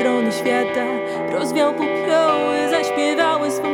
strony świata. Rozwiał popioły, zaśpiewały swą